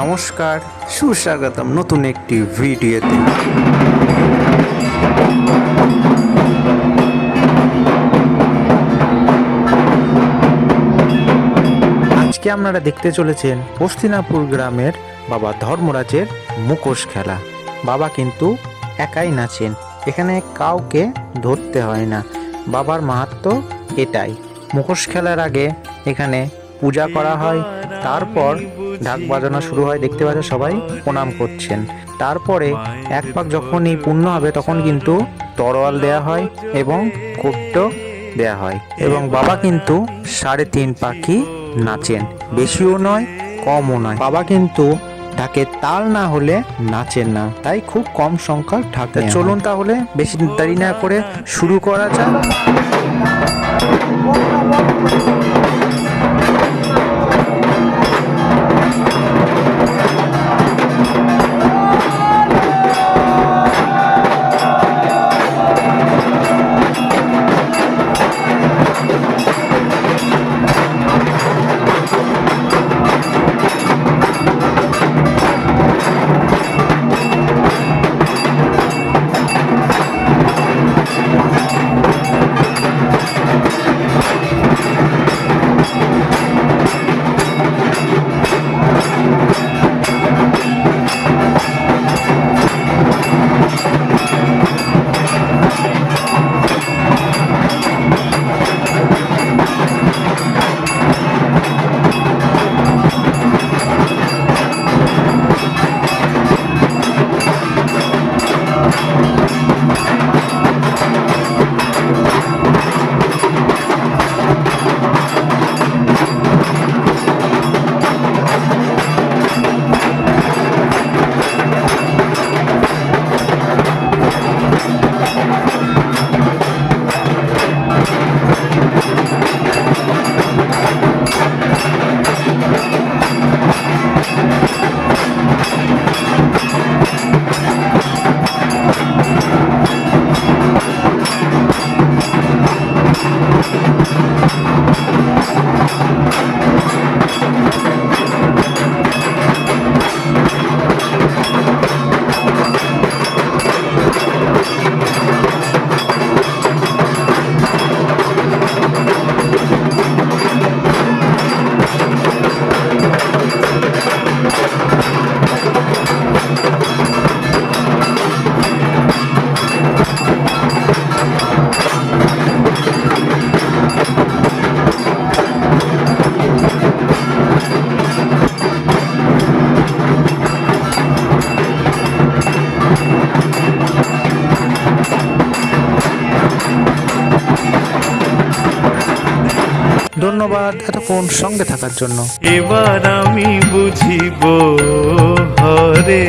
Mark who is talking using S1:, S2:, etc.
S1: নমস্কার, সুস্বাগতম নতুন একটি ভিডিওতে। আজকে আপনারা দেখতে চলেছেন হস্তিনাপুর গ্রামের বাবা ধর্মরাজের মুখোশ খেলা। বাবা কিন্তু একাই নাচেন, এখানে কাউকে ধরতে হয় না। বাবার মাহাত্ম এটাই, মুখোশ খেলার আগে এখানে পূজা করা হয়, তারপর ঢাক বাজানো শুরু হয়, দেখতে পাচ্ছে সবাই প্রণাম করছেন। তারপরে এক পাক যখনই পূর্ণ হবে, তখন কিন্তু তরোয়াল দেয়া হয় এবং কোপ্ট দেয়া হয় এবং বাবা কিন্তু সাড়ে তিন পাখি নাচেন। বেশিও নয়, কমও নয়। বাবা কিন্তু ঢাকে তাল না হলে নাচেন না, তাই খুব কম সংখ্যক ঢাক চলুন তাহলে বেশি দেরি না করে শুরু করা যাক। ধন্যবাদ এতক্ষণ সঙ্গে থাকার জন্য।
S2: এবার আমি বুঝিব হরে।